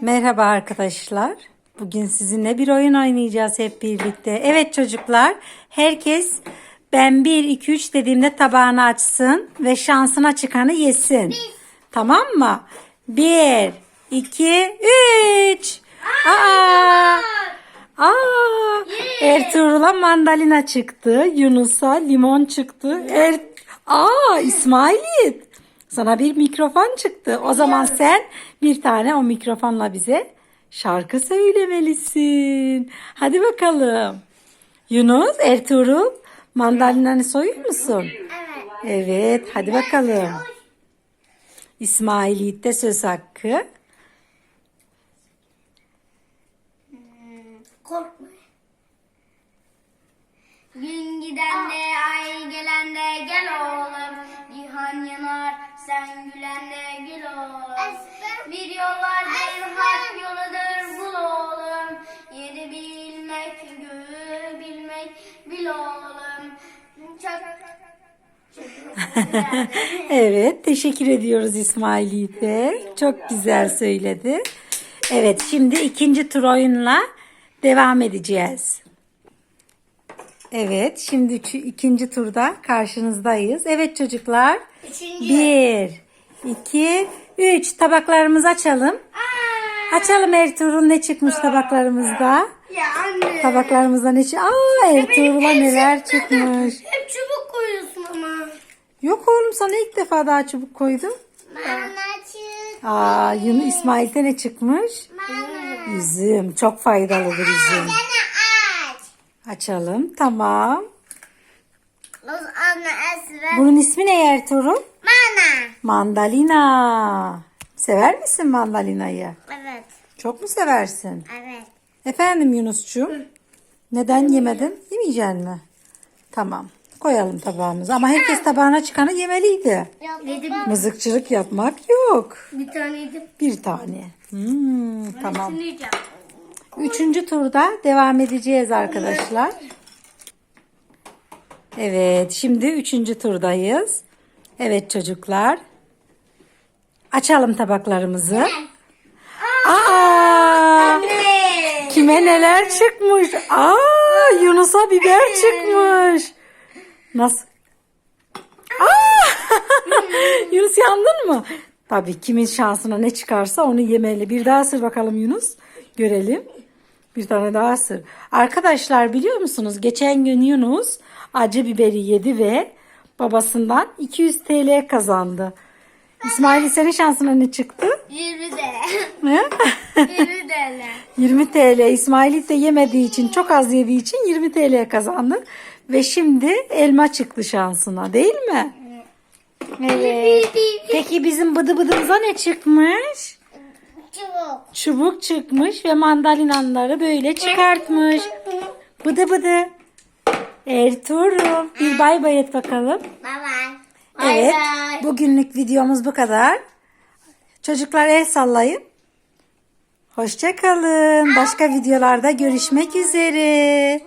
Merhaba arkadaşlar. Bugün sizinle bir oyun oynayacağız hep birlikte. Evet çocuklar, herkes ben 1 2 3 dediğimde tabağını açsın ve şansına çıkanı yesin. Tamam mı? 1 2 3 Aa! Aa! Ertuğrul'a mandalina çıktı. Yunus'a limon çıktı. Er Aa İsmailit. Sana bir mikrofon çıktı. O zaman sen bir tane o mikrofonla bize şarkı söylemelisin. Hadi bakalım. Yunus, Ertuğrul mandalinanı soyur musun? Evet. Evet, hadi bakalım. İsmail de söz hakkı. Sen gülen de gül oğlum. Bir yol vardır hak yoludur bul oğlum. Yeri bilmek göğü bilmek bil oğlum. Çok Evet, teşekkür ediyoruz İsmail Yiğit'e. Çok güzel söyledi. Evet, şimdi ikinci tur oyunla devam edeceğiz. Evet, şimdi üçü- ikinci turda karşınızdayız. Evet çocuklar. Üçüncü. Bir, iki, üç. Tabaklarımızı açalım. Açalım Ertuğrul ne çıkmış tabaklarımızda. Ya anne. Tabaklarımızda ne çıkmış? Aa Ertuğrul'a neler çıkmış. Hep çubuk koyuyorsun ama. Yok oğlum sana ilk defa daha çubuk koydum. Bana çık. Aa Yunus İsmail'de ne çıkmış? Bana. Üzüm. Çok faydalıdır üzüm. Aç. Açalım. Tamam. Bunun ismi ne Ertuğrul? Bana. Mandalina. Sever misin mandalinayı? Evet. Çok mu seversin? Evet. Efendim Yunus'cuğum. Neden yemedin? Yemeyecek mi? Tamam. Koyalım tabağımıza. Ama herkes tabağına çıkanı yemeliydi. Yedim. Mızıkçılık yapmak yok. Bir tane yedim. Bir tane. Hmm, tamam. Üçüncü turda devam edeceğiz arkadaşlar. Evet, şimdi üçüncü turdayız. Evet çocuklar. Açalım tabaklarımızı. Aa! Kime neler çıkmış? Aa, Yunus'a biber çıkmış. Nasıl? Aa! Yunus yandın mı? Tabii kimin şansına ne çıkarsa onu yemeli. Bir daha ısır bakalım Yunus. Görelim. Bir tane daha ısır. Arkadaşlar biliyor musunuz? Geçen gün Yunus acı biberi yedi ve babasından 200 TL kazandı. İsmail senin şansına ne çıktı? 20 de. Ne? 20 de. 20 TL. İsmail de yemediği için çok az yediği için 20 TL kazandı. Ve şimdi elma çıktı şansına değil mi? Evet. Peki bizim bıdı bıdımıza ne çıkmış? Çubuk. Çıkmış ve mandalinanları böyle çıkartmış. Bıdı bıdı. Ertuğrul bir bay bay et bakalım. Bye bye. Evet bugünlük videomuz bu kadar. Çocuklar el sallayın. Hoşçakalın. Başka videolarda görüşmek üzere.